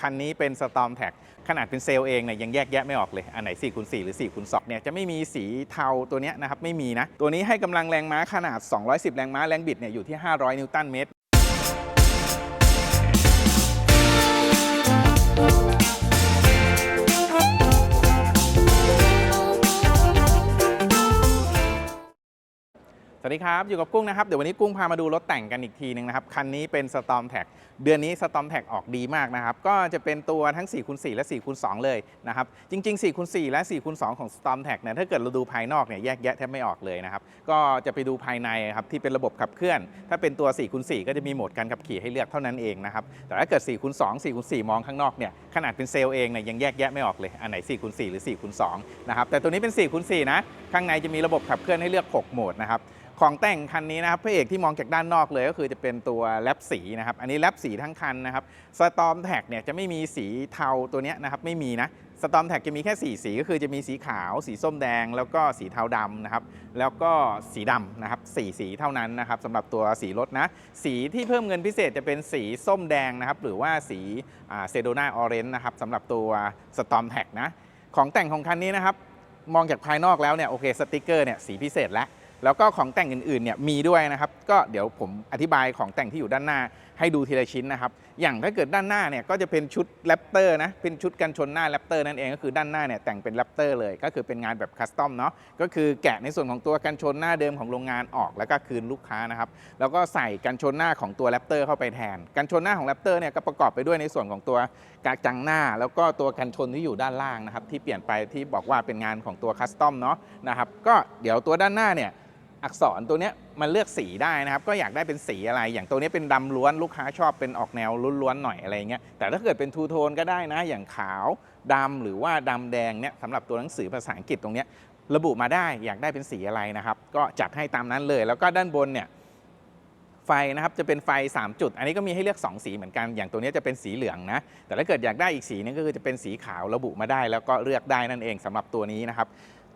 คันนี้เป็นสตอมแท็กขนาดเป็นเซลล์เองเนี่ยยังแยกแยะไม่ออกเลย อันไหน4คูณสหรือ4คูณสเนี่ยจะไม่มีสีเทาตัวเนี้ยนะครับไม่มีนะ ตัวนี้ให้กำลังแรงม้าขนาด 210 แรงม้าแรงบิดเนี่ยอยู่ที่ 500 นิวตันเมตร สวัสดีครับ อยู่กับกุ้งนะครับ เดี๋ยววันนี้กุ้งพามาดูรถแต่งกันอีกทีหนึงนะครับ คันนี้เป็น Storm Tag เดือนนี้ Storm Tag ออกดีมากนะครับ ก็จะเป็นตัวทั้ง4คูณ4และ4คูณ2เลยนะครับ จริง ๆ4คูณ4และ4คูณ2ของ Storm Tag เนี่ยถ้าเกิดเราดูภายนอกเนี่ยแยกแยะแทบไม่ออกเลยนะครับ ก็จะไปดูภายในครับที่เป็นระบบขับเคลื่อน ถ้าเป็นตัว4คูณ4ก็จะมีโหมดการขับขี่ให้เลือกเท่านั้นเองนะครับ แต่ถ้าเกิด4คูณ2 4คูณ4มองข้างนอกเนี่ยขนาดเป็นเซลล์เองเนี่ยยังแยกแยะไม่ออกเลยอันไหน4คูณ4หรือ4คูณ2นะครับแต่ตัวนี้เป็น4คูณ4นะข้างในจะมีระบบขับเคลื่อนให้เลือก 6 โหมดนะครับ ของแต่งคันนี้นะครับพระเอกที่มองจากด้านนอกเลยก็คือจะเป็นตัวแรปสีนะครับ อันนี้แรปสีทั้งคันนะครับสตอมแท็กเนี่ยจะไม่มีสีเทาตัวนี้นะครับไม่มีนะสตอมแท็กจะมีแค่ 4 สีก็คือจะมีสีขาว สีส้มแดง แล้วก็สีเทาดำนะครับ แล้วก็สีดำนะครับสสีเท่านั้นนะครับสำหรับตัวสีรถนะ สีที่เพิ่มเงินพิเศษจะเป็นสีส้มแดงนะครับ หรือว่าสีเซโดนาออเรนจ์นะครับสำหรับตัวสตอมแท็กนะ ของแต่งของคันนี้นะครับ มองจากภายนอกแล้วเนี่ยโอเคสติกเกอร์เนี่ยสีพิเศษแล้ว แล้วก็ของแต่งอื่นๆเนี่ยมีด้วยนะครับก็เดี๋ยวผมอธิบายของแต่งที่อยู่ด้านหน้า ให้ดูทีละชิ้นนะครับอย่างถ้าเกิดด้านหน้าเนี่ยก็จะเป็นชุดแรปเตอร์นะเป็นชุดกันชนหน้าแรปเตอร์นั่นเองก็คือด้านหน้าเนี่ยแต่งเป็นแรปเตอร์เลย ก็คือเป็นงานแบบคัสตอมเนาะก็คือแกะในส่วนของตัวกันชนหน้าเดิมของโรงงานออกแล้วก็คืนลูกค้านะครับแล้วก็ใส่กันชนหน้าของตัวแรปเตอร์เข้าไปแทนกันชนหน้าของแรปเตอร์เนี่ยก็ประกอบไปด้วยในส่วนของตัวกระจังหน้า แล้วก็ตัวกันชนที่อยู่ด้านล่างนะครับที่เปลี่ยนไปที่บอกว่าเป็นงานของตัวคัสตอมเนาะนะครับก็เดี๋ยวตัวด้านหน้าเนี่ย อักษรตัวนี้มันเลือกสีได้นะครับ ก็อยากได้เป็นสีอะไร อย่างตัวนี้เป็นดำล้วนลูกค้าชอบเป็นออกแนวล้วนๆหน่อยอะไรเงี้ยแต่ถ้าเกิดเป็นทูโทนก็ได้นะ อย่างขาวดำหรือว่าดำแดงเนี่ยสำหรับตัวหนังสือภาษาอังกฤษตรงนี้ระบุมาได้อยากได้เป็นสีอะไรนะครับ ก็จัดให้ตามนั้นเลย แล้วก็ด้านบนเนี่ยไฟนะครับจะเป็นไฟ 3 จุด อันนี้ก็มีให้เลือก 2 สีเหมือนกัน อย่างตัวนี้จะเป็นสีเหลืองนะ แต่ถ้าเกิดอยากได้อีกสีนึงก็คือจะเป็นสีขาวระบุมาได้ แล้วก็เลือกได้นั่นเองสำหรับตัวนี้นะครับ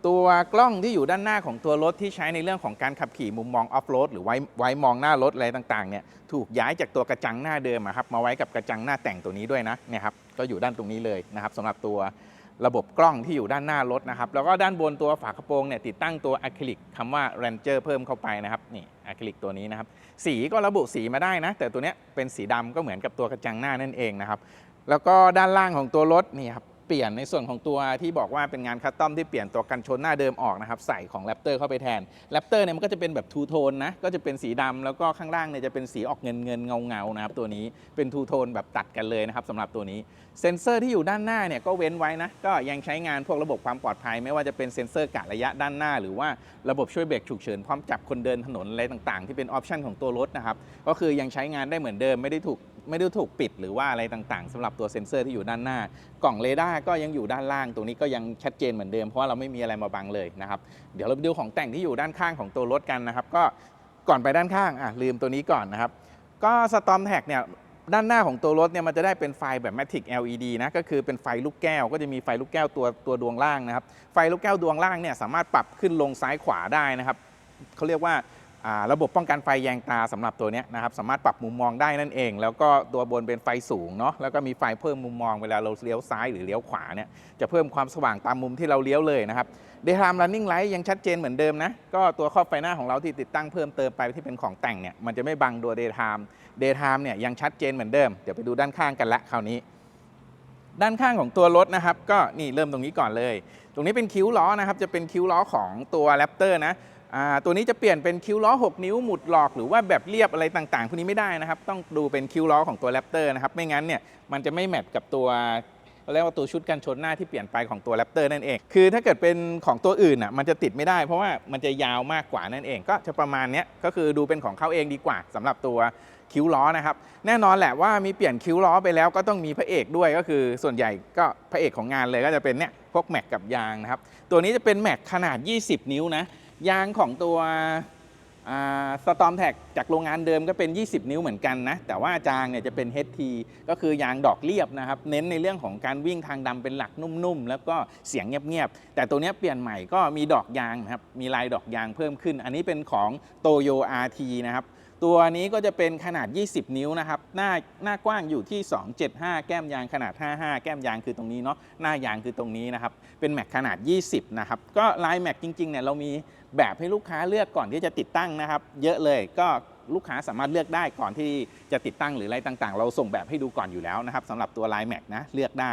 ตัวกล้องที่อยู่ด้านหน้าของตัวรถที่ใช้ในเรื่องของการขับขี่มุมมองออฟโรดหรือไว้ไว้มองหน้ารถอะไรต่างๆเนี่ยถูกย้ายจากตัวกระจังหน้าเดิมอะครับมาไว้กับกระจังหน้าแต่งตัวนี้ด้วยนะเนี่ยครับก็อยู่ด้านตรงนี้เลยนะครับสำหรับตัวระบบกล้องที่อยู่ด้านหน้ารถนะครับแล้วก็ด้านบนตัวฝากระโปรงเนี่ยติดตั้งตัวอะคริลิกคำว่า Ranger เพิ่มเข้าไปนะครับนี่อะคริลิกตัวนี้นะครับสีก็ระบุสีมาได้นะ แต่ตัวเนี้ยเป็นสีดำก็เหมือนกับตัวกระจังหน้านั่นเองนะครับแล้วก็ด้านล่างของตัวรถนี่ครับ เปลี่ยนในส่วนของตัวที่บอกว่าเป็นงานคัสตอมที่เปลี่ยนตัวกันชนหน้าเดิมออกนะครับใส่ของแรปเตอร์เข้าไปแทนแรปเตอร์เนี่ยมันก็จะเป็นแบบทูโทนนะก็จะเป็นสีดำแล้วก็ข้างล่างเนี่ยจะเป็นสีออกเงินเงินเงาเงานะครับตัวนี้เป็นทูโทนแบบตัดกันเลยนะครับสำหรับตัวนี้เซ็นเซอร์ที่อยู่ด้านหน้าเนี่ยก็เว้นไว้นะก็ยังใช้งานพวกระบบความปลอดภัย ไม่ว่าจะเป็นเซ็นเซอร์กะระยะด้านหน้า หรือว่าระบบช่วยเบรกฉุกเฉินพร้อมจับคนเดินถนนอะไรต่างๆ ที่เป็นออปชันของตัวรถนะครับก็คือยังใช้งานได้เหมือนเดิมไม่ได้ถูก ไม่ได้ถูกปิดหรือว่าอะไรต่างๆสำหรับตัวเซ็นเซอร์ที่อยู่ด้านหน้ากล่องเรดาร์ก็ยังอยู่ด้านล่าง ตรงนี้ก็ยังชัดเจนเหมือนเดิมเพราะว่าเราไม่มีอะไรมาบังเลยนะครับเดี๋ยวเราไปดูของแต่งที่อยู่ด้านข้างของตัวรถกันนะครับก็ก่อนไปด้านข้างอะลืมตัวนี้ก่อนนะครับก็สตอมแท็กเนี่ยด้านหน้าของตัวรถเนี่ยมันจะได้เป็นไฟแบบ Matic LED นะก็คือเป็นไฟลูกแก้ว ก็จะมีไฟลูกแก้วตัวตัวดวงล่างนะครับ ไฟลูกแก้วดวงล่างเนี่ยสามารถปรับขึ้นลงซ้ายขวาได้นะครับเขาเรียกว่า ระบบป้องกันไฟแยงตาสำหรับตัวนี้นะครับสามารถปรับมุมมองได้นั่นเอง แล้วก็ตัวบนเป็นไฟสูงเนาะแล้วก็มีไฟเพิ่มมุมมองเวลาเราเลี้ยวซ้ายหรือเลี้ยวขวาเนี่ยจะเพิ่มความสว่างตามมุมที่เราเลี้ยวเลยนะครับ Daytime Running Light ยังชัดเจนเหมือนเดิมนะก็ตัวครอบไฟหน้าของเราที่ติดตั้งเพิ่มเติมไปที่เป็นของแต่งเนี่ยมันจะไม่บังตัว Daytime Daytime เนี่ยยังชัดเจนเหมือนเดิมเดี๋ยวไปดูด้านข้างกันละคราวนี้ด้านข้างของตัวรถนะครับ ก็นี่เริ่มตรงนี้ก่อนเลย ตรงนี้เป็นคิ้วล้อนะครับ จะเป็นคิ้วล้อของตัวแรปเตอร์นะ ตัวนี้จะเปลี่ยนเป็นคิ้วล้อ 6 นิ้วหมุดหลอกหรือว่าแบบเรียบอะไรต่างๆพวกนี้ไม่ได้นะครับ ต้องดูเป็นคิ้วล้อของตัวแรปเตอร์นะครับ ไม่งั้นเนี่ยมันจะไม่แมทกับตัวเรียกว่าตัวชุดกันชนหน้าที่เปลี่ยนไปของตัวแรปเตอร์นั่นเอง คือถ้าเกิดเป็นของตัวอื่นอะมันจะติดไม่ได้ เพราะว่ามันจะยาวมากกว่านั่นเอง ก็จะประมาณเนี้ยก็คือดูเป็นของเขาเองดีกว่าสำหรับตัวคิ้วล้อนะครับ แน่นอนแหละว่ามีเปลี่ยนคิ้วล้อไปแล้วก็ต้องมีพระเอกด้วยก็คือส่วนใหญ่ก็พระเอกของงานเลยก็จะเป็นเนี่ยพวกแม็กกับยางนะครับ ตัวนี้จะเป็นแม็กขนาด 20 นิ้วนะ ยางของตัวสตอมแท็กจากโรงงานเดิมก็เป็น 20 นิ้วเหมือนกันนะ แต่ว่าจางเนี่ยจะเป็น HT ก็คือยางดอกเรียบนะครับ เน้นในเรื่องของการวิ่งทางดำเป็นหลักนุ่มๆ แล้วก็เสียงเงียบๆ แต่ตัวนี้เปลี่ยนใหม่ก็มีดอกยางนะครับ มีลายดอกยางเพิ่มขึ้น อันนี้เป็นของโตโย RT นะครับ ตัวนี้ก็จะเป็นขนาด 20 นิ้วนะครับ หน้าหน้ากว้างอยู่ที่ 275 แก้มยางขนาด 55 แก้มยางคือตรงนี้เนาะ หน้ายางคือตรงนี้นะครับ เป็นแม็กขนาด 20 นะครับ ก็ลายแม็กจริงๆ เนี่ยเรามี แบบให้ลูกค้าเลือกก่อนที่จะติดตั้งนะครับ เยอะเลยก็ลูกค้าสามารถเลือกได้ก่อนที่จะติดตั้งหรืออะไรต่างๆ เราส่งแบบให้ดูก่อนอยู่แล้วนะครับสำหรับตัวลายแม็กนะเลือกได้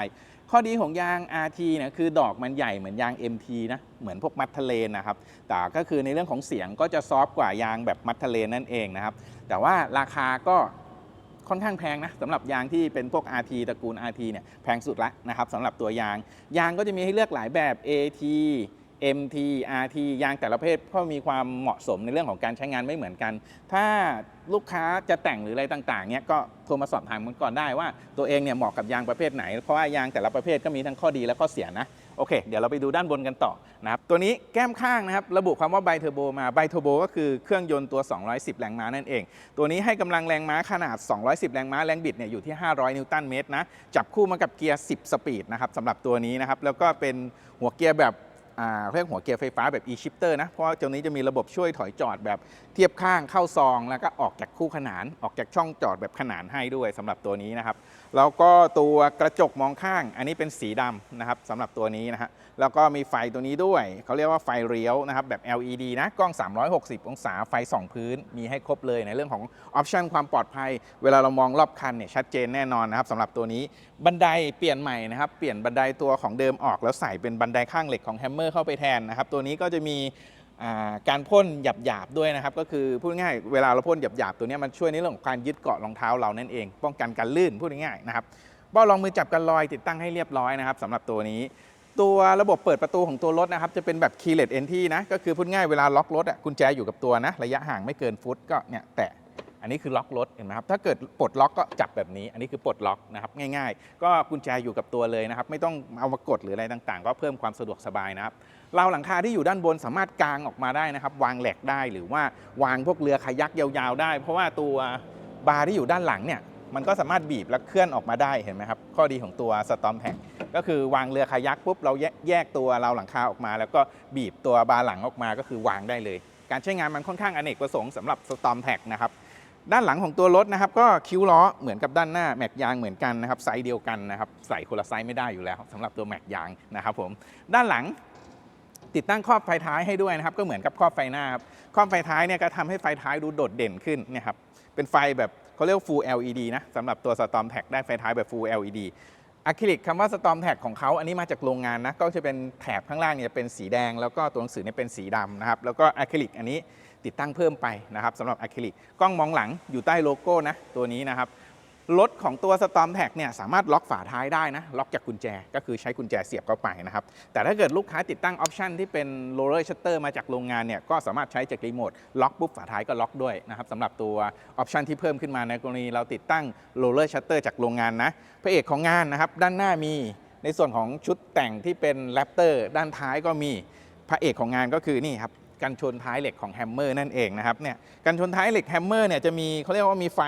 ข้อดีของยาง RT เนี่ยคือดอกมันใหญ่เหมือนยาง MT นะเหมือนพวกมัดทะเลนนะครับแต่ก็คือในเรื่องของเสียงก็จะซอฟกว่ายางแบบมัดทะเลนนั่นเองนะครับแต่ว่าราคาก็ค่อนข้างแพงนะสำหรับยางที่เป็นพวก RT ตระกูล RT เนี่ยแพงสุดละนะครับสำหรับตัวยางยางก็จะมีให้เลือกหลายแบบ AT MT RT ยางแต่ละประเภทก็มีความเหมาะสมในเรื่องของการใช้งานไม่เหมือนกัน ถ้าลูกค้าจะแต่งหรืออะไรต่างๆเนี่ยก็โทรมาสอบถามกันก่อนได้ว่าตัวเองเนี่ยเหมาะกับยางประเภทไหน เพราะว่ายางแต่ละประเภทก็มีทั้งข้อดีและข้อเสียนะโอเค เดี๋ยวเราไปดูด้านบนกันต่อนะครับตัวนี้แก้มข้างนะครับระบุคำว่าไบเทอร์โบมาไบเทอร์โบก็คือเครื่องยนต์ตัว 210 แรงม้านั่นเอง ตัวนี้ให้กำลังแรงม้าขนาด 210 แรงม้าแรงบิดเนี่ยอยู่ที่ 500 นิวตันเมตรนะจับคู่มากับเกียร์ 10 สปีดนะครับสำหรับตัวนี้นะครับแล้วก็เป็นหัวเกียร์แบบ เรียกหัวเกียร์ไฟฟ้าแบบ e-shifter นะ เพราะว่าตัวนี้จะมีระบบช่วยถอยจอดแบบเทียบข้างเข้าซอง แล้วก็ออกจากคู่ขนานออกจากช่องจอดแบบขนานให้ด้วยสำหรับตัวนี้นะครับ แล้วก็ตัวกระจกมองข้าง อันนี้เป็นสีดำนะครับสำหรับตัวนี้นะฮะแล้วก็มีไฟตัวนี้ด้วย เขาเรียกว่าไฟเลี้ยวนะครับแบบ LED นะกล้อง 360 องศาไฟสองพื้นมีให้ครบเลยในเรื่องของออปชันความปลอดภัย เวลาเรามองรอบคันเนี่ยชัดเจนแน่นอนนะครับสำหรับตัวนี้บันไดเปลี่ยนใหม่นะครับเปลี่ยนบันไดตัวของเดิมออกแล้วใส่เป็นบันไดข้างเหล็กของแฮมเมอร์เข้าไปแทนนะครับ ตัวนี้ก็จะมีาการพ่นหยาบๆด้วยนะครับ ก็คือพูดง่ายเวลาเราพ่นหยาบๆตัวนี้มันช่วยในเรื่องของการยึดเกาะรองเท้าเรานั่นเอง ป้องกันการลื่นพูดง่ายๆนะครับเบ้ารองมือจับกันลอยติดตั้งให้เรียบร้อยนะครับสำหรับตัวนี้ ตัวระบบเปิดประตูของตัวรถนะครับจะเป็นแบบ keyless entry นะก็คือพูดง่ายเวลาล็อกรถอะกุญแจอยู่กับตัวนะ ระยะห่างไม่เกินฟุตก็เนี่ยแตะ อันนี้คือล็อกรถเห็นไหมครับถ้าเกิดปลดล็อกก็จับแบบนี้ อันนี้คือปลดล็อกนะครับง่ายๆ ก็กุญแจอยู่กับตัวเลยนะครับ ไม่ต้องเอามากดหรืออะไรต่างๆ ก็เพิ่มความสะดวกสบายนะครับเราวหลังคาที่อยู่ด้านบนสามารถกางออกมาได้นะครับ วางแหลกได้หรือว่าวางพวกเรือคายักยาวๆ ได้ เพราะว่าตัวบาร์ที่อยู่ด้านหลังเนี่ยมันก็สามารถบีบและเคลื่อนออกมาได้เห็นไหมครับ ข้อดีของตัวสตอมแท็กก็คือวางเรือคายักปุ๊บเราแยกแยกตัวเราวหลังคาออกมา แล้วก็บีบตัวบาร์หลังออกมาก็คือวางได้เลย การใช้งานมันค่อนข้างอเนกประสงค์สำหรับสตอมแท็กนะครับ ด้านหลังของตัวรถนะครับ ก็คิ้วล้อเหมือนกับด้านหน้าแม็กยางเหมือนกันนะครับไซส์เดียวกันนะครับใส่คนละไซส์ไม่ได้อยู่แล้วสำหรับตัวแม็กยางนะครับผมด้านหลังติดตั้งครอบไฟท้ายให้ด้วยนะครับ ก็เหมือนกับครอบไฟหน้าครับครอบไฟท้ายเนี่ยก็ทำให้ไฟท้ายดูโดดเด่นขึ้นนี่ยครับเป็นไฟแบบเขาเรียก Full LED นะสำหรับตัว Storm Tag ได้ไฟท้ายแบบ Full LED อะคริลิกคำว่า Storm Tag ของเขาอันนี้มาจากโรงงานนะก็จะเป็นแถบข้างล่างเนี่ยเป็นสีแดง แล้วก็ตัวหนังสือเนี่ยเป็นสีดำนะครับแล้วก็อะคริลิกอันนี้ ติดตั้งเพิ่มไปนะครับสำหรับอะคริลิกกล้องมองหลังอยู่ใต้โลโก้นะตัวนี้นะครับรถของตัว Storm Tag เนี่ยสามารถล็อกฝาท้ายได้นะ ล็อกจากกุญแจก็คือใช้กุญแจเสียบเข้าไปนะครับ แต่ถ้าเกิดลูกค้าติดตั้งออปชันที่เป็น roller shutter มาจากโรงงานเนี่ยก็สามารถใช้จากรีโมทล็อกปุ๊บฝาท้ายก็ล็อกด้วยนะครับสำหรับตัวออปชันที่เพิ่มขึ้นมาในกรณีเราติดตั้ง roller shutter จากโรงงานนะพระเอกของงานนะครับด้านหน้ามีในส่วนของชุดแต่งที่เป็นแรปเตอร์ด้านท้ายก็มีพระเอกของงานก็คือนี่ครับ กันชนท้ายเหล็กของแฮมเมอร์นั่นเองนะครับเนี่ยกันชนท้ายเหล็กแฮมเมอร์เนี่ยจะมีเขาเรียกว่ามีไฟ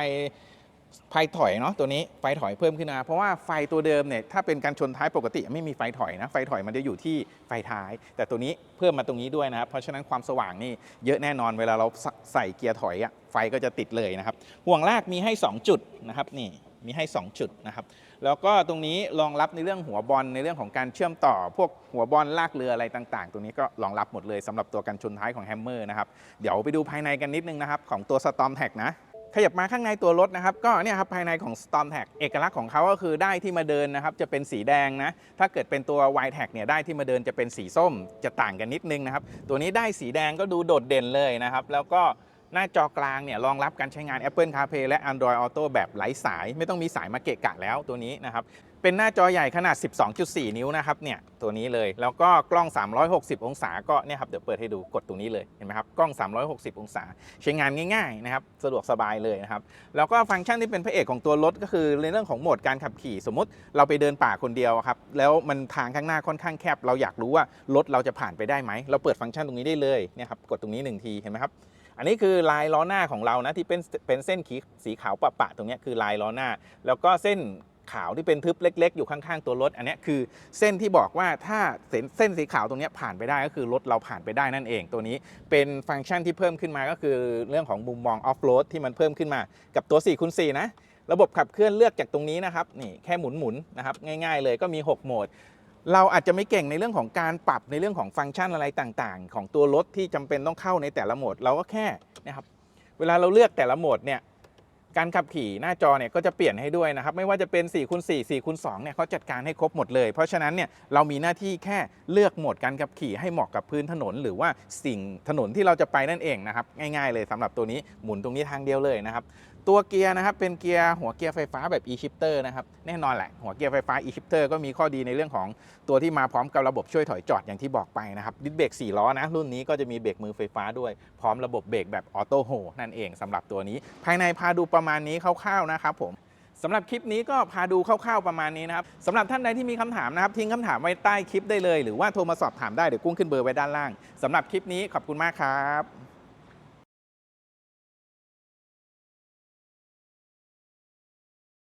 ไฟถอยเนาะตัวนี้ไฟถอยเพิ่มขึ้นมา เพราะว่าไฟตัวเดิมเนี่ยถ้าเป็นการชนท้ายปกติไม่มีไฟถอยนะไฟถอยมันจะอยู่ที่ไฟท้าย แต่ตัวนี้เพิ่มมาตรงนี้ด้วยนะครับเพราะฉะนั้นความสว่างนี่เยอะแน่นอนเวลาเราใส่เกียร์ถอยอะไฟก็จะติดเลยนะครับห่วงลากมีให้ 2 จุดนะครับนี่ มีให้ 2 จุดนะครับ แล้วก็ตรงนี้รองรับในเรื่องหัวบอลในเรื่องของการเชื่อมต่อ พวกหัวบอลลากเรืออะไรต่าง ๆ ตรงนี้ก็รองรับหมดเลยสำหรับตัวกันชนท้ายของแฮมเมอร์นะครับ เดี๋ยวไปดูภายในกันนิดนึงนะครับ ของตัว Storm Tag นะขยับมาข้างในตัวรถนะครับ ก็เนี่ยครับภายในของ Storm Tag เอกลักษณ์ของเขาก็คือได้ที่มาเดินนะครับ จะเป็นสีแดงนะ ถ้าเกิดเป็นตัว Y Tag เนี่ยได้ที่มาเดินจะเป็นสีส้มจะต่างกันนิดนึงนะครับ ตัวนี้ได้สีแดงก็ดูโดดเด่นเลยนะครับ แล้วก็ หน้าจอกลางเนี่ยรองรับการใช้งาน Apple CarPlay และ Android Auto แบบไร้สาย ไม่ต้องมีสายมาเกะกะแล้วตัวนี้นะครับ เป็นหน้าจอใหญ่ขนาด 12.4 นิ้วนะครับเนี่ยตัวนี้เลย แล้วก็กล้อง 360 องศาก็เนี่ยครับเดี๋ยวเปิดให้ดูกดตรงนี้เลยเห็นไหมครับกล้อง 360 องศา ใช้งานง่ายๆนะครับสะดวกสบายเลยนะครับแล้วก็ฟังก์ชันที่เป็นพระเอกของตัวรถก็คือในเรื่องของโหมดการขับขี่ สมมติเราไปเดินป่าคนเดียวครับแล้วมันทางข้างหน้าค่อนข้างแคบ เราอยากรู้ว่ารถเราจะผ่านไปได้ไหมเราเปิดฟังก์ชันตรงนี้ได้เลยเนี่ยครับกดตรงนี้หนึ่งทีเห็นไหมครับ อันนี้คือลายล้อหน้าของเรานะที่เป็นเป็นเส้นขีสีขาวปะปะตรงนี้คือลายล้อหน้า แล้วก็เส้นขาวที่เป็นทึบเล็ก ๆ อยู่ข้างๆตัวรถ อันนี้คือเส้นที่บอกว่าถ้าเส้นสีขาวตรงนี้ผ่านไปได้ก็คือรถเราผ่านไปได้นั่นเอง ตัวนี้เป็นฟังก์ชันที่เพิ่มขึ้นมาก็คือเรื่องของมุมมองออฟโรดที่มันเพิ่มขึ้นมากับตัว4คูณ4นะ ระบบขับเคลื่อนเลือกจากตรงนี้นะครับนี่แค่หมุนๆนะครับง่ายๆเลยก็มี 6 โหมด เราอาจจะไม่เก่งในเรื่องของการปรับในเรื่องของฟังก์ชันอะไรต่างๆ ของตัวรถที่จำเป็นต้องเข้าในแต่ละโหมด เราก็แค่นะครับ เวลาเราเลือกแต่ละโหมดเนี่ยการขับขี่หน้าจอเนี่ยก็จะเปลี่ยนให้ด้วยนะครับ ไม่ว่าจะเป็น4คูณ4 4คูณ2เนี่ยเขาจัดการให้ครบหมดเลย เพราะฉะนั้นเนี่ยเรามีหน้าที่แค่เลือกโหมดการขับขี่ให้เหมาะกับพื้นถนน หรือว่าสิ่งถนนที่เราจะไปนั่นเองนะครับ ง่ายๆเลยสำหรับตัวนี้หมุนตรงนี้ทางเดียวเลยนะครับ ตัวเกียร์นะครับเป็นเกียร์หัวเกียร์ไฟฟ้าแบบ e-shifter นะครับแน่นอนแหละหัวเกียร์ไฟฟ้า e-shifter ก็มีข้อดีในเรื่องของตัวที่มาพร้อมกับระบบช่วยถอยจอดอย่างที่บอกไปนะครับดิสเบรก4ล้อนะรุ่นนี้ก็จะมีเบรกมือไฟฟ้าด้วยพร้อมระบบเบรกแบบออโต้โฮนั่นเองสำหรับตัวนี้ ภายในพาดูประมาณนี้คร่าวๆนะครับผมสำหรับคลิปนี้ก็พาดูคร่าวๆประมาณนี้นะครับสำหรับท่านใดที่มีคำถามนะครับทิ้งคำถามไว้ใต้คลิปได้เลย หรือว่าโทรมาสอบถามได้เดี๋ยวกุ้งขึ้นเบอร์ไว้ด้านล่างสำหรับคลิปนี้ขอบคุณมากครับ